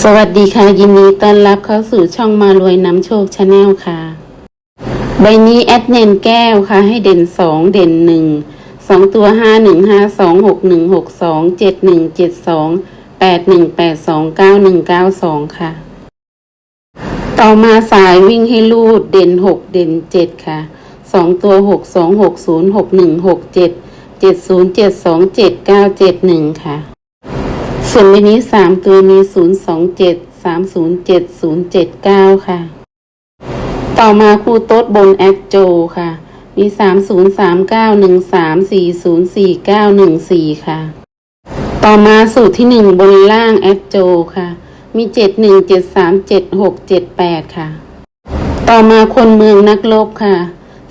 สวัสดีค่ะ ยินดีต้อนรับเข้าสู่ช่องมารวยนำโชคชาแนลค่ะ ใบนี้แอดเนนแก้วค่ะ ให้เด่นสองเด่นหนึ่งสองตัวห้าหนึ่งห้าสองหกหนึ่งหกสองเจ็ดหนึ่งเจ็ดสองแปดหนึ่งแปดสองเก้าหนึ่งเก้าสองค่ะ ต่อมาสายวิ่งให้ลูดเด่นหกเด่นเจ็ดค่ะสองตัวหกสองหกศูนย์หกหนึ่งหกเจ็ดเจ็ดศูนย์เจ็ดสองเจ็ดเก้าเจ็ดหนึ่งค่ะ ส่วนใบนี้สามตัวมีศูนย์สองเจ็ดสามศูนย์เจ็ดศูนย์เจ็ดเก้าค่ะ ต่อมาคู่โต๊ดบนแอดโจค่ะ มีสามศูนย์สามเก้าหนึ่งสามสี่ศูนย์สี่เก้าหนึ่งสี่ค่ะ ต่อมาสูตรที่หนึ่งบนล่างแอดโจค่ะ มีเจ็ดหนึ่งเจ็ดสามเจ็ดหกเจ็ดแปดค่ะ ต่อมาคนเมืองนักลบค่ะ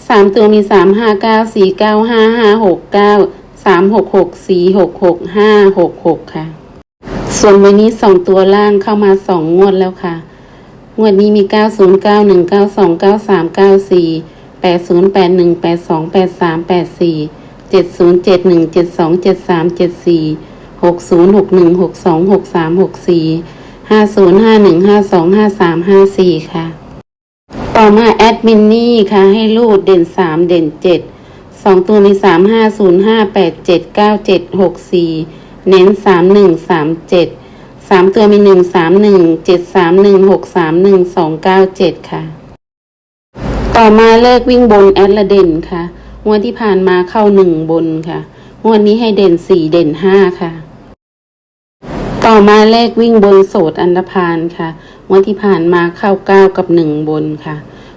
สามตัวมีสามห้าเก้าสี่เก้าห้าห้าหกเก้าสามหกหกสี่หกหกห้าหกหกค่ะ ส่วนวันนี้สองตัวล่างเข้ามาสองงวดแล้วค่ะ งวดนี้มีเก้าศูนย์เก้าหนึ่งเก้าสองเก้าสามเก้าสี่แปดศูนย์แปดหนึ่งแปดสองแปดสามแปดสี่เจ็ดศูนย์เจ็ดหนึ่งเจ็ดสองเจ็ดสามเจ็ดสี่หกศูนย์หกหนึ่งหกสองหกสามหกสี่ห้าศูนย์ห้าหนึ่งห้าสองห้าสามห้าสี่ค่ะ ต่อมาแอดมินนี่ค่ะ ให้รูดเด่นสามเด่นเจ็ดสองตัวมีสามห้าศูนย์ห้าแปด เน้นสามหนึ่งสามเจ็ดสามตัวมีหนึ่งสามหนึ่งเจ็ดสามหนึ่งหกสามหนึ่งสองเก้าเจ็ดค่ะ ต่อมาเลิกวิ่งบนแอดละเด่นค่ะงวดที่ผ่านมาเข้าหนึ่งบนค่ะงวดนี้ให้เด่นสี่เด่นห้าค่ะ ต่อมาเลขวิ่งบนโสดอันดพานค่ะงวดที่ผ่านมาเข้าเก้ากับหนึ่งบนค่ะ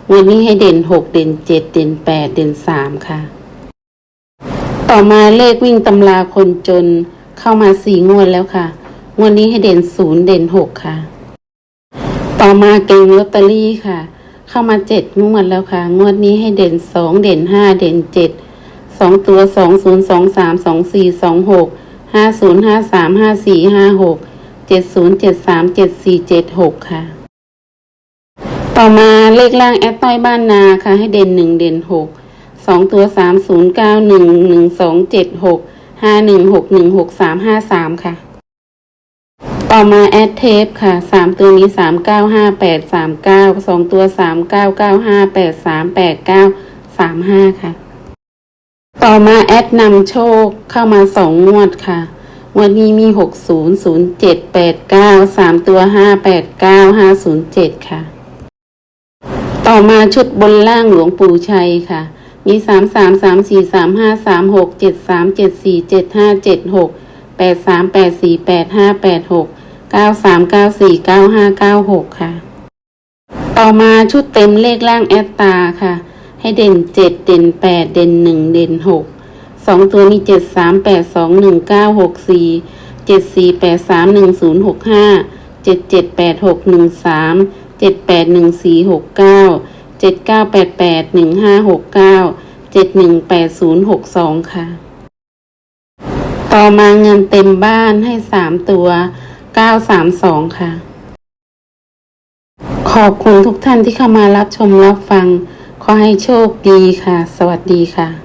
งวดนี้ให้เด่นหกเด่นเจ็ดเด่นแปดเด่นสามค่ะ ต่อมาเลขวิ่งตำราคนจน เข้ามาสี่งวดแล้วค่ะ งวดนี้ให้เด่นศูนย์เด่นหกค่ะ ต่อมาเก่งลอตเตอรี่ค่ะ เข้ามาเจ็ดงวดแล้วค่ะ งวดนี้ให้เด่นสองเด่นห้าเด่นเจ็ดสองตัวสองศูนย์สองสามสองสี่สองหกห้าศูนย์ห้าสามห้าสี่ห้าหกเจ็ดศูนย์เจ็ดสามเจ็ดสี่เจ็ดหกค่ะ ต่อมาเลขล่างแอดต้อยบ้านนาค่ะ ให้เด่นหนึ่งเด่นหกสองตัวสามศูนย์เก้าหนึ่งหนึ่งสองเจ็ดหก ห้าหนึ่งหกหนึ่งหกสามห้าสามค่ะ ต่อมาแอดเทปค่ะสามตัวนี้สามเก้าห้าแปดสามเก้าสองตัวสามเก้าเก้าห้าแปดสามแปดเก้าสามห้าค่ะ ต่อมาแอดนำโชคเข้ามาสองงวดค่ะงวันนี้มีหกศูนย์ศูนย์เจ็ดแปดเก้าสามตัวห้าแปดเก้าห้าศูนย์เจ็ดค่ะ ต่อมาชุดบนล่างหลวงปู่ชัยค่ะ มีสามสามสามสี่สามห้าสามหกเจ็ดสามเจ็ดสี่เจ็ดห้าเจ็ดหกแปดสามแปดสี่แปดห้าแปดหกเก้าสามเก้าสี่เก้าห้าเก้าหกค่ะ ต่อมาชุดเต็มเลขล่างแอตตาค่ะ ให้เด่นเจ็ดเด่นแปดเด่นหนึ่งเด่นหกสองตัวมีเจ็ดสามแปดสองหนึ่งเก้าหกสี่เจ็ดสี่แปดสามหนึ่งศูนย์หกห้าเจ็ดเจ็ดแปดหกหนึ่งสามเจ็ดแปดหนึ่งสี่หกเก้า เจ็ดเก้าแปดแปดหนึ่งห้าหกเก้าเจ็ดหนึ่งแปดศูนย์หกสองค่ะ ต่อมาเงินเต็มบ้านให้สามตัวเก้าสามสองค่ะ ขอบคุณทุกท่านที่เข้ามารับชมรับฟัง ขอให้โชคดีค่ะ สวัสดีค่ะ